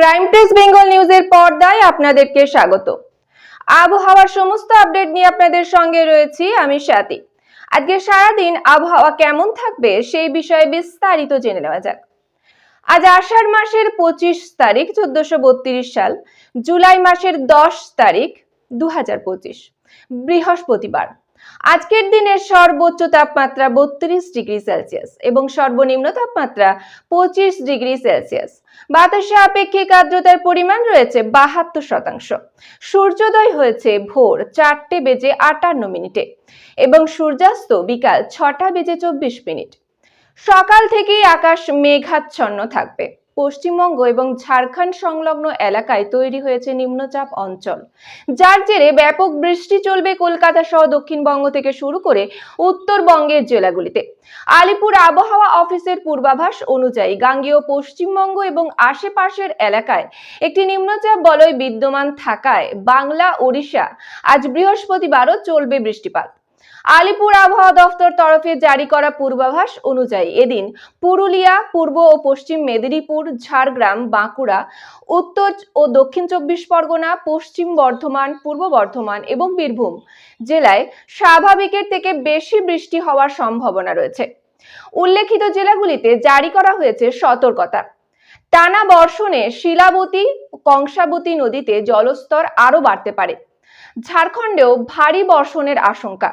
Crime press Bengal নিউজের পর্দায় আপনাদেরকে স্বাগত। আবহাওয়ার সমস্ত আপডেট নিয়ে আপনাদের সঙ্গে রয়েছি আমি স্বাতি। আজকে সারাদিন আবহাওয়া কেমন থাকবে সেই বিষয়ে বিস্তারিত জেনে নেওয়া যাক। আজ আষাঢ় মাসের পঁচিশ তারিখ, চোদ্দশো বত্রিশ সাল, জুলাই মাসের দশ তারিখ দু হাজার পঁচিশ, বৃহস্পতিবার। আজকের দিনের সর্বোচ্চ তাপমাত্রা বত্রিশ ডিগ্রি সেলসিয়াস এবং সর্বনিম্ন তাপমাত্রা পঁচিশ ডিগ্রি সেলসিয়াস। বাতাসে আপেক্ষিক আর্দ্রতার পরিমাণ রয়েছে বাহাত্তর শতাংশ। সূর্যোদয় হয়েছে ভোর চারটে বেজে আটান্ন মিনিটে এবং সূর্যাস্ত বিকাল ছটা বেজে চব্বিশ মিনিট। সকাল থেকেই আকাশ মেঘাচ্ছন্ন থাকবে। পশ্চিমবঙ্গ এবং ঝাড়খণ্ড সংলগ্ন এলাকায় তৈরি হয়েছে নিম্নচাপ অঞ্চল। যার জেরে ব্যাপক বৃষ্টি চলবে কলকাতা সহ দক্ষিণবঙ্গ থেকে শুরু করে উত্তরবঙ্গের জেলাগুলিতে। আলিপুর আবহাওয়া অফিসের পূর্বাভাস অনুযায়ী গাঙ্গেয় পশ্চিমবঙ্গ এবং আশেপাশের এলাকায় একটি নিম্নচাপ বলয় বিদ্যমান থাকায় বাংলা, ওড়িশা আজ বৃহস্পতিবারও চলবে বৃষ্টিপাত। আলিপুর আবহাওয়া দফতর তরফে জারি করা পূর্বাভাস অনুযায়ী এদিন পুরুলিয়া, পূর্ব ও পশ্চিম মেদিনীপুর, ঝাড়গ্রাম, বাঁকুড়া, উত্তর ও দক্ষিণ চব্বিশ পরগনা, পশ্চিম বর্ধমান, পূর্ব বর্ধমান এবং বীরভূম জেলায় স্বাভাবিকের থেকে বেশি বৃষ্টি হওয়ার সম্ভাবনা রয়েছে। উল্লেখিত জেলাগুলিতে জারি করা হয়েছে সতর্কতা। টানা বর্ষণে শিলাবতী, কংসাবতী নদীতে জলস্তর আরও বাড়তে পারে। ঝাড়খণ্ডেও ভারী বর্ষণের আশঙ্কা।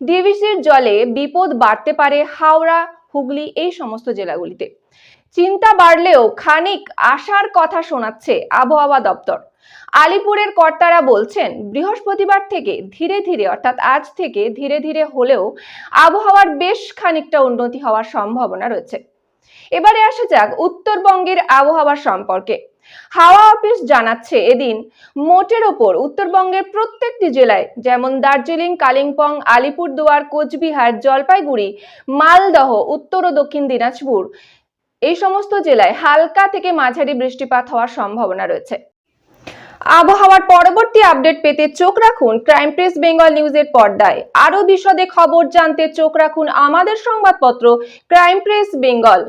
ডিভিসির জলে বিপদ বাড়তে পারে হাওড়া, হুগলি এই সমস্ত জেলাগুলিতে। চিন্তা বাড়লেও খানিক আশার কথা শোনাচ্ছে আবহাওয়া দপ্তর। আলিপুরের কর্তারা বলছেন, বৃহস্পতিবার থেকে ধীরে ধীরে, অর্থাৎ আজ থেকে ধীরে ধীরে হলেও আবহাওয়ার বেশ খানিকটা উন্নতি হওয়ার সম্ভাবনা রয়েছে। এবারে আসা যাক উত্তরবঙ্গের আবহাওয়া সম্পর্কে। হাওয়া অফিস জানাচ্ছে এদিন, মোটের ওপর উত্তরবঙ্গের প্রত্যেকটি জেলায়, যেমন দার্জিলিং, কালিম্পং, আলিপুরদুয়ার, কোচবিহার, জলপাইগুড়ি, মালদহ, উত্তর ও দক্ষিণ দিনাজপুর, এই সমস্ত জেলায় হালকা থেকে মাঝারি বৃষ্টিপাত হওয়ার সম্ভাবনা রয়েছে। আবহাওয়ার পরবর্তী আপডেট পেতে চোখ রাখুন ক্রাইম প্রেস বেঙ্গল নিউজের পর্দায়। আরও বিশদে খবর জানতে চোখ রাখুন আমাদের সংবাদপত্র ক্রাইম প্রেস বেঙ্গল।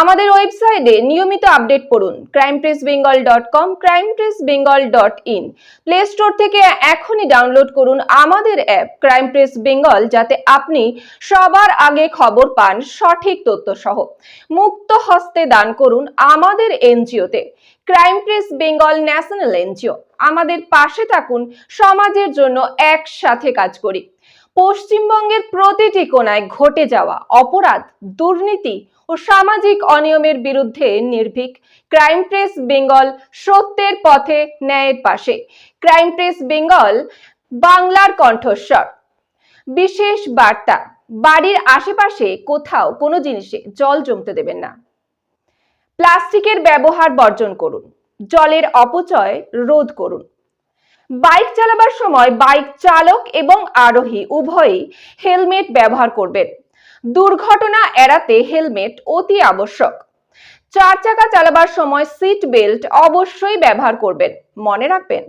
আমাদের ওয়েবসাইটে নিয়মিত আপডেট পড়ুন crime press Bengal dot com, crime press Bengal dot in. Play store থেকে এখনই ডাউনলোড করুন আমাদের অ্যাপ ক্রাইম প্রেস বেঙ্গল যাতে আপনি সবার আগে খবর পান সঠিক তথ্য সহ মুক্ত হস্তে দান করুন আমাদের এনজিওতে। Crime press Bengal national NGO আমাদের পাশে থাকুন, সমাজের জন্য একসাথে কাজ করি। পশ্চিমবঙ্গের প্রতিটি কোনায় ঘটে যাওয়া অপরাধ, দুর্নীতি ও সামাজিক অনিয়মের বিরুদ্ধে নির্ভীক। ক্রাইম প্রেস বেঙ্গল সত্যের পথে ন্যায়ের পাশে। ক্রাইম প্রেস বেঙ্গল বাংলার কণ্ঠস্বর। বিশেষ বার্তা, বাড়ির আশেপাশে কোথাও কোনো জিনিসে জল জমতে দেবেন না। প্লাস্টিকের ব্যবহার বর্জন করুন। জলের অপচয় রোধ করুন। বাইক চালাবার সময় বাইক চালক এবং আরোহী উভয়ই হেলমেট ব্যবহার করবেন। দুর্ঘটনা এড়াতে হেলমেট অতি আবশ্যক। চার চাকা চালাবার সময় সিট বেল্ট অবশ্যই ব্যবহার করবেন। মনে রাখবেন,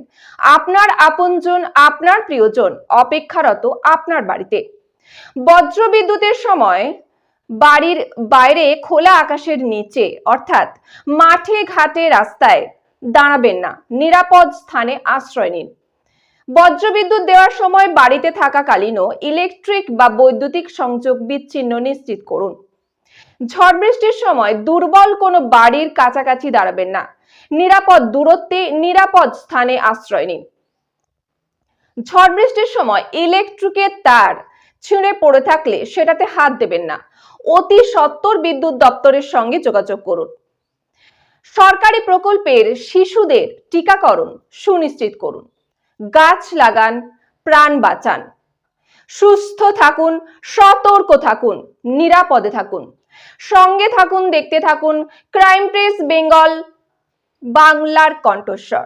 আপনার আপনজন, আপনার প্রিয়জন অপেক্ষারত আপনার বাড়িতে। বজ্রবিদ্যুতের সময় বাড়ির বাইরে খোলা আকাশের নিচে, অর্থাৎ মাঠে ঘাটে রাস্তায় দাঁড়াবেন না। নিরাপদ স্থানে আশ্রয় নিন। বজ্রবিদ্যুৎ দেওয়ার সময় বাড়িতে থাকাকালীনও ইলেকট্রিক বা বৈদ্যুতিক সংযোগ বিচ্ছিন্ন নিশ্চিত করুন। ঝড় বৃষ্টির সময় দুর্বল কোনো বাড়ির কাছাকাছি দাঁড়াবেন না। নিরাপদ দূরত্বে নিরাপদ স্থানে আশ্রয় নিন। ঝড় বৃষ্টির সময় ইলেকট্রিকের তার ছিঁড়ে পড়ে থাকলে সেটাতে হাত দেবেন না। অতি সত্বর বিদ্যুৎ দপ্তরের সঙ্গে যোগাযোগ করুন। সরকারি প্রকল্পের শিশুদের টিকাকরণ সুনিশ্চিত করুন। গাছ লাগান, প্রাণ বাঁচান। সুস্থ থাকুন, সতর্ক থাকুন, নিরাপদে থাকুন। সঙ্গে থাকুন, দেখতে থাকুন, ক্রাইম প্রেস বেঙ্গল, বাংলার কণ্ঠস্বর।